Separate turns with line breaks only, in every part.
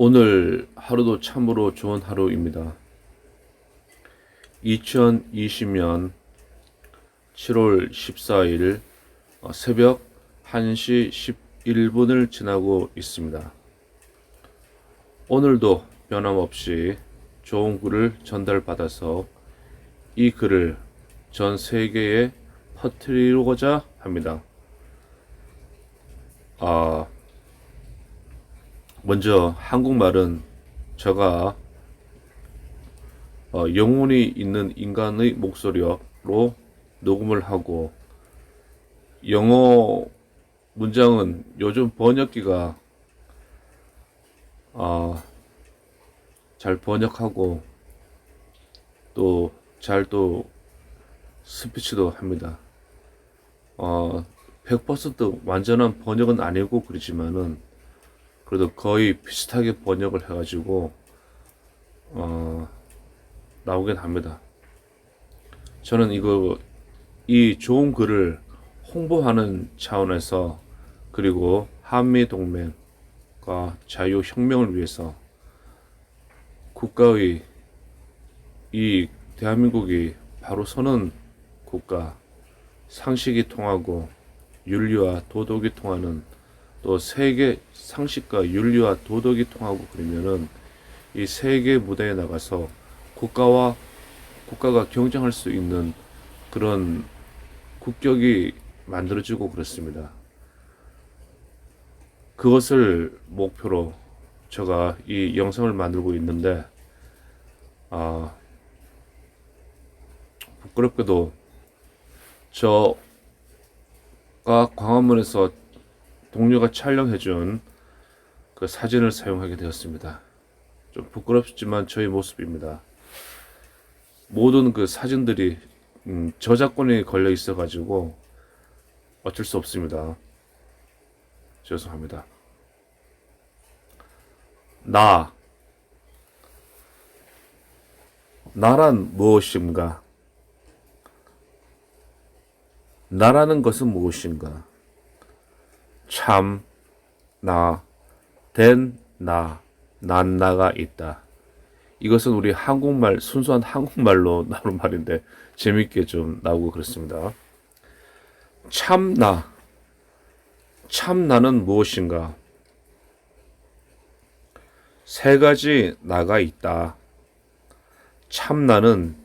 오늘 하루도 참으로 좋은 하루입니다. 2020년 7월 14일 어, 새벽 1시 11분을 지나고 있습니다. 오늘도 변함없이 좋은 글을 전달받아서 이 글을 전 세계에 퍼뜨리고자 합니다. 아, 먼저 한국말은 제가 어, 영혼이 있는 인간의 목소리로 녹음을 하고 영어 문장은 요즘 번역기가 아, 잘 번역하고 또 잘 또 스피치도 합니다. 어, 100% 완전한 번역은 아니고 그렇지만은 그래도 거의 비슷하게 번역을 해가지고 어, 나오긴 합니다. 저는 이거 이 좋은 글을 홍보하는 차원에서 그리고 한미 동맹과 자유 혁명을 위해서 국가의 이 대한민국이 바로 서는 국가 상식이 통하고 윤리와 도덕이 통하는 또 세계 상식과 윤리와 도덕이 통하고 그러면은 이 세계 무대에 나가서 국가와 국가가 경쟁할 수 있는 그런 국격이 만들어지고 그렇습니다. 그것을 목표로 제가 이 영상을 만들고 있는데 아 부끄럽게도 저가 광화문에서 동료가 촬영해준 그 사진을 사용하게 되었습니다. 좀 부끄럽지만 저희 모습입니다. 모든 그 사진들이 음, 저작권이 걸려 있어가지고 어쩔 수 없습니다. 죄송합니다. 나 나란 무엇인가? 나라는 것은 무엇인가? 참, 나, 된, 나, 난 나가 있다. 이것은 우리 한국말, 순수한 한국말로 나오는 말인데, 재밌게 좀 나오고 그렇습니다. 참, 나. 참, 나는 무엇인가? 세 가지 나가 있다. 참, 나는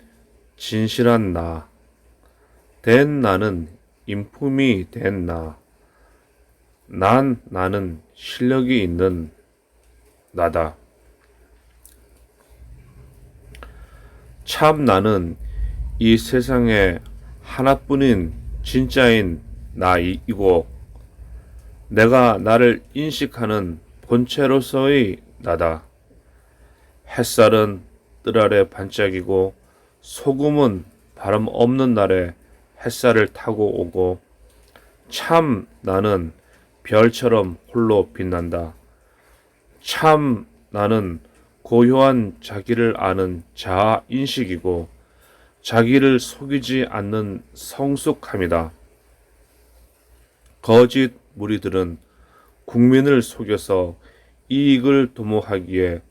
진실한 나. 된 나는 인품이 된 나. 난 나는 실력이 있는 나다. 참 나는 이 세상에 하나뿐인 진짜인 나이고 내가 나를 인식하는 본체로서의 나다. 햇살은 뜰 아래 반짝이고 소금은 바람 없는 날에 햇살을 타고 오고 참 나는 별처럼 홀로 빛난다. 참 나는 고요한 자기를 아는 자아 인식이고 자기를 속이지 않는 성숙함이다. 거짓 무리들은 국민을 속여서 이익을 도모하기에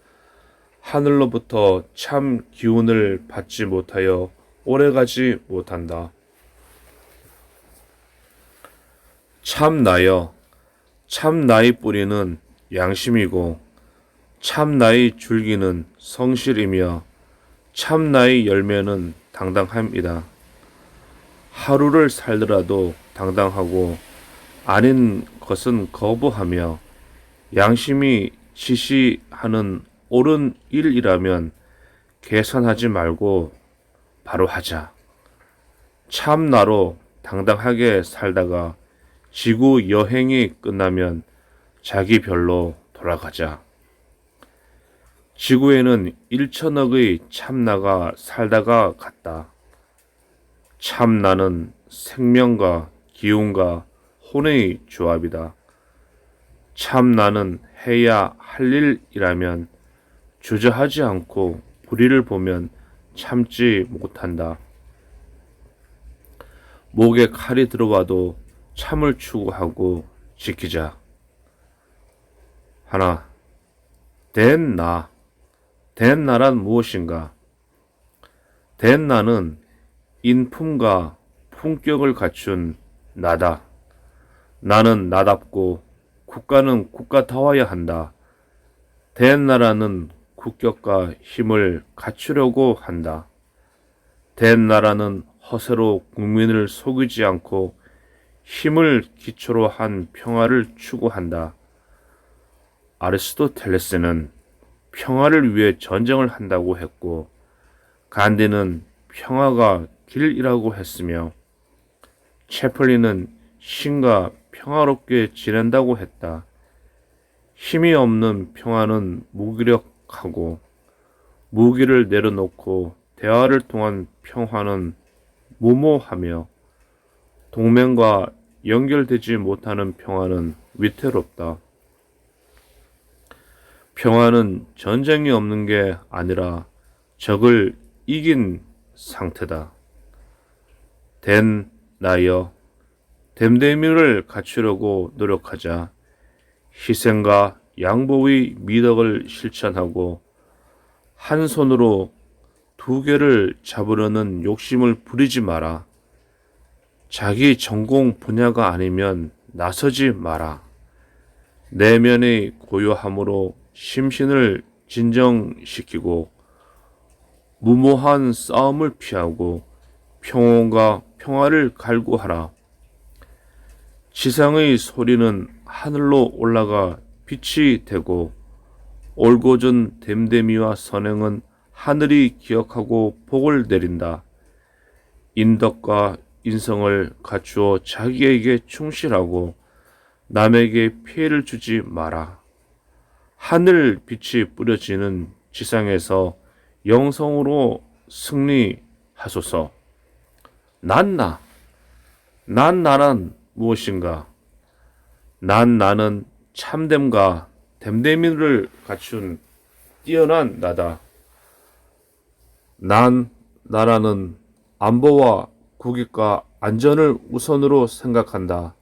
하늘로부터 참 기운을 받지 못하여 오래가지 못한다. 참 나여, 참 나의 뿌리는 양심이고, 참 나의 줄기는 성실이며, 참 나의 열매는 당당함이다. 하루를 살더라도 당당하고, 아닌 것은 거부하며, 양심이 지시하는 옳은 일이라면 계산하지 말고 바로 하자. 참 나로 당당하게 살다가 지구 여행이 끝나면 자기 별로 돌아가자. 지구에는 1천억의 참나가 살다가 갔다. 참나는 생명과 기운과 혼의 조합이다. 참나는 해야 할 일이라면 주저하지 않고 불의를 보면 참지 못한다. 목에 칼이 들어와도 참을 추구하고 지키자. 하나, 된 나. 된 나란 무엇인가? 된 나는 인품과 품격을 갖춘 나다. 나는 나답고 국가는 국가다워야 한다. 된 나라는 국격과 힘을 갖추려고 한다. 된 나라는 허세로 국민을 속이지 않고 힘을 기초로 한 평화를 추구한다. 아리스토텔레스는 평화를 위해 전쟁을 한다고 했고 간디는 평화가 길이라고 했으며 채플린은 신과 평화롭게 지낸다고 했다. 힘이 없는 평화는 무기력하고 무기를 내려놓고 대화를 통한 평화는 무모하며 동맹과 연결되지 못하는 평화는 위태롭다. 평화는 전쟁이 없는 게 아니라 적을 이긴 상태다. 된 나여 댐데미를 갖추려고 노력하자 희생과 양보의 미덕을 실천하고 한 손으로 두 개를 잡으려는 욕심을 부리지 마라. 자기 전공 분야가 아니면 나서지 마라. 내면의 고요함으로 심신을 진정시키고 무모한 싸움을 피하고 평온과 평화를 갈구하라. 지상의 소리는 하늘로 올라가 빛이 되고 올고전 댐데미와 선행은 하늘이 기억하고 복을 내린다. 인덕과 인성을 갖추어 자기에게 충실하고 남에게 피해를 주지 마라. 하늘 빛이 뿌려지는 지상에서 영성으로 승리하소서. 난 나. 난 나란 무엇인가? 난 나는 참됨과 댐데미를 갖춘 뛰어난 나다. 난 나라는 안보와 국익과 안전을 우선으로 생각한다.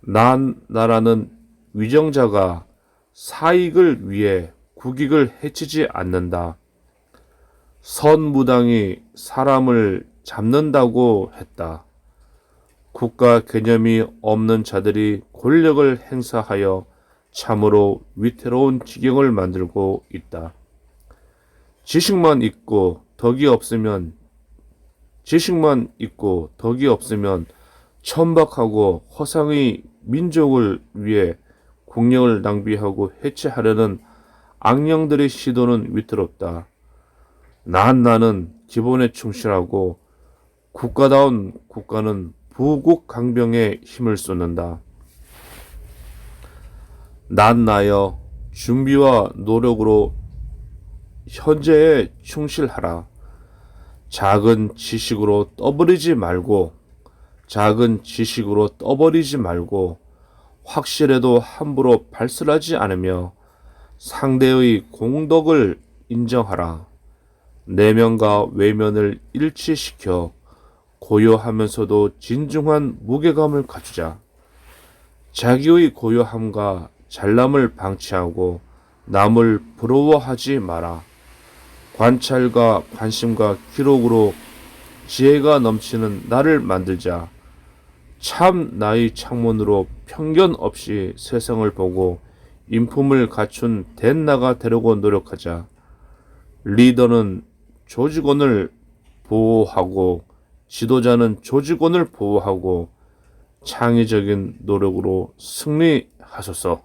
난 나라는 위정자가 사익을 위해 국익을 해치지 않는다. 선무당이 사람을 잡는다고 했다. 국가 개념이 없는 자들이 권력을 행사하여 참으로 위태로운 지경을 만들고 있다. 지식만 있고 덕이 없으면 지식만 있고 덕이 없으면 천박하고 허상의 민족을 위해 국력을 낭비하고 해체하려는 악령들의 시도는 위태롭다. 난 나는 기본에 충실하고 국가다운 국가는 부국 강병에 힘을 쏟는다. 난 나여 준비와 노력으로 현재에 충실하라. 작은 지식으로 떠버리지 말고 작은 지식으로 떠버리지 말고 확실해도 함부로 발설하지 않으며 상대의 공덕을 인정하라. 내면과 외면을 일치시켜 고요하면서도 진중한 무게감을 갖추자. 자기의 고요함과 잘남을 방치하고 남을 부러워하지 마라. 관찰과 관심과 기록으로 지혜가 넘치는 나를 만들자. 참 나의 창문으로 편견 없이 세상을 보고 인품을 갖춘 댄나가 되려고 노력하자. 리더는 조직원을 보호하고 지도자는 조직원을 보호하고 창의적인 노력으로 승리하소서.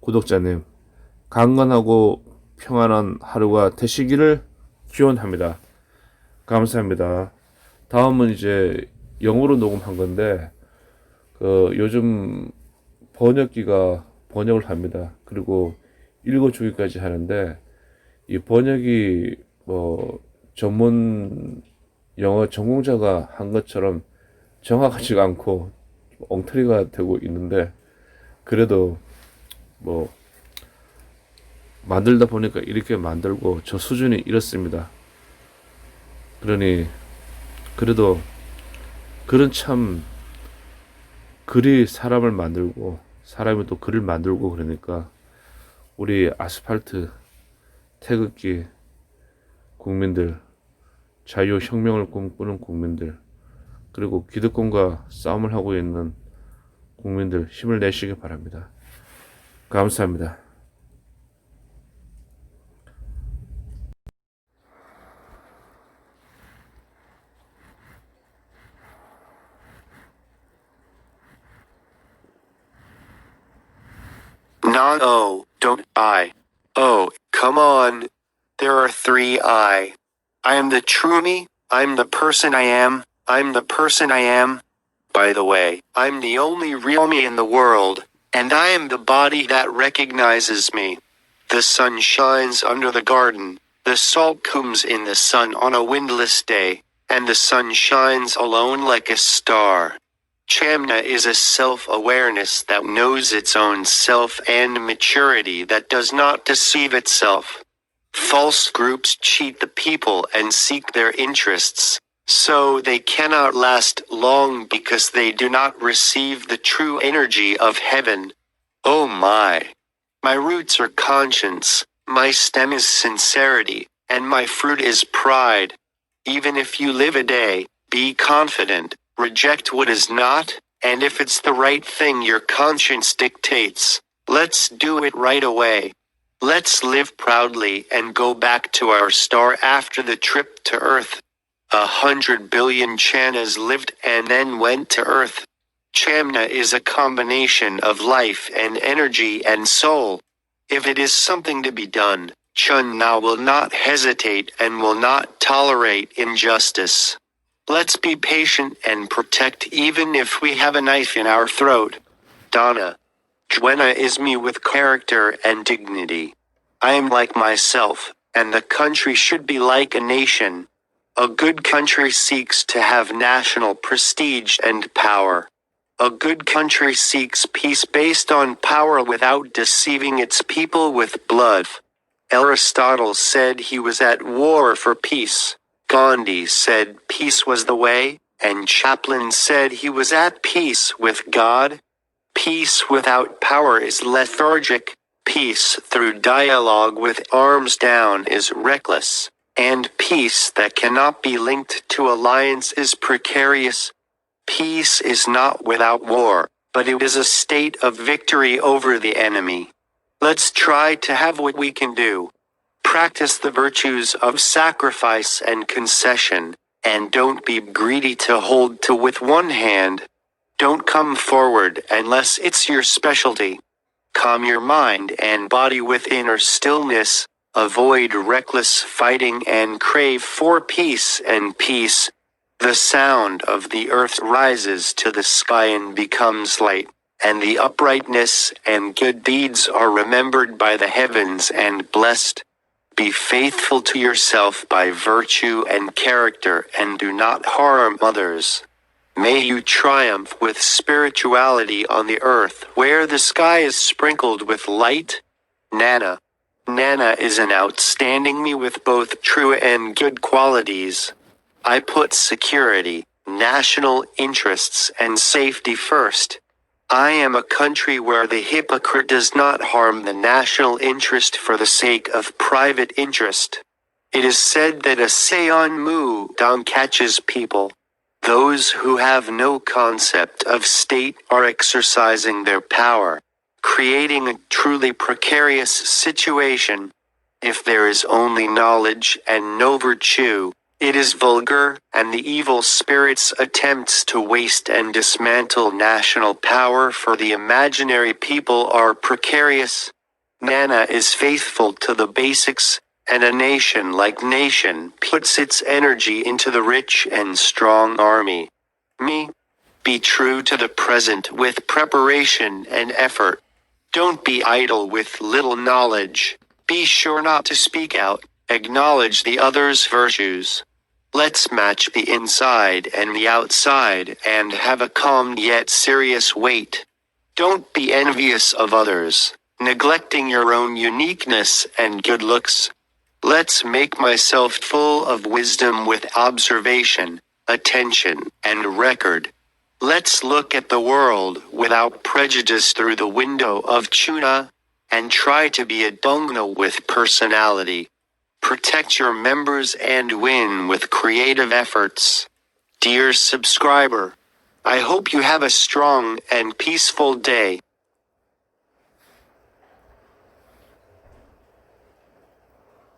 구독자님, 강건하고 평안한 하루가 되시기를 기원합니다. 감사합니다. 다음은 이제 영어로 녹음한 건데, 그 요즘 번역기가 번역을 합니다. 그리고 읽어주기까지 하는데, 이 번역이 뭐 전문 영어 전공자가 한 것처럼 정확하지가 않고 엉터리가 되고 있는데 그래도 뭐 만들다 보니까 이렇게 만들고 저 수준이 이렇습니다. 그러니 그래도 글은 참 글이 사람을 만들고 사람이 또 글을 만들고 그러니까 우리 아스팔트 태극기 국민들, 자유혁명을 꿈꾸는 국민들, 그리고 기득권과 싸움을 하고 있는 국민들 힘을 내시기 바랍니다. 감사합니다.
Not oh, don't I. Oh, come on. There are three I. I am the true me, I'm the person I am, I'm the person I am. By the way, I'm the only real me in the world, and I am the body that recognizes me. The sun shines under the garden, the salt comes in the sun on a windless day, and the sun shines alone like a star. Chamna is a self-awareness that knows its own self and maturity that does not deceive itself. False groups cheat the people and seek their interests, so they cannot last long because they do not receive the true energy of heaven. Oh my! My roots are conscience, my stem is sincerity, and my fruit is pride. Even if you live a day, be confident, reject what is not, and if it's the right thing your conscience dictates, let's do it right away. Let's live proudly and go back to our star after the trip to Earth. A hundred billion Chanas lived and then went to Earth. Chamna is a combination of life and energy and soul. If it is something to be done, Chun now will not hesitate and will not tolerate injustice. Let's be patient and protect even if we have a knife in our throat. Donna. Juena is me with character and dignity. I am like myself, and the country should be like a nation. A good country seeks to have national prestige and power. A good country seeks peace based on power without deceiving its people with blood. Aristotle said he was at war for peace. Gandhi said peace was the way, and Chaplin said he was at peace with God. Peace without power is lethargic. Peace through dialogue with arms down is reckless. And peace that cannot be linked to alliance is precarious. Peace is not without war, but it is a state of victory over the enemy. Let's try to have what we can do. Practice the virtues of sacrifice and concession, and don't be greedy to hold to with one hand. Don't come forward unless it's your specialty. Calm your mind and body with inner stillness, avoid reckless fighting and crave for peace and peace. The sound of the earth rises to the sky and becomes light, and the uprightness and good deeds are remembered by the heavens and blessed. Be faithful to yourself by virtue and character and do not harm others. May you triumph with spirituality on the earth where the sky is sprinkled with light. Nana. Nana is an outstanding me with both true and good qualities. I put security, national interests, and safety first. I am a country where the hypocrite does not harm the national interest for the sake of private interest. It is said that a Seon Mu Dong catches people. Those who have no concept of state are exercising their power, creating a truly precarious situation. If there is only knowledge and no virtue, it is vulgar, and the evil spirit's attempts to waste and dismantle national power for the imaginary people are precarious. Nana is faithful to the basics, and a nation like nation puts its energy into the rich and strong army. Me. Be true to the present with preparation and effort. Don't be idle with little knowledge. Be sure not to speak out. Acknowledge the other's virtues. Let's match the inside and the outside and have a calm yet serious weight. Don't be envious of others, neglecting your own uniqueness and good looks. Let's make myself full of wisdom with observation, attention, and record. Let's look at the world without prejudice through the window of Chuna. and try to be a dungno with personality. Protect your members and win with creative efforts. Dear subscriber, I hope you have a strong and peaceful day.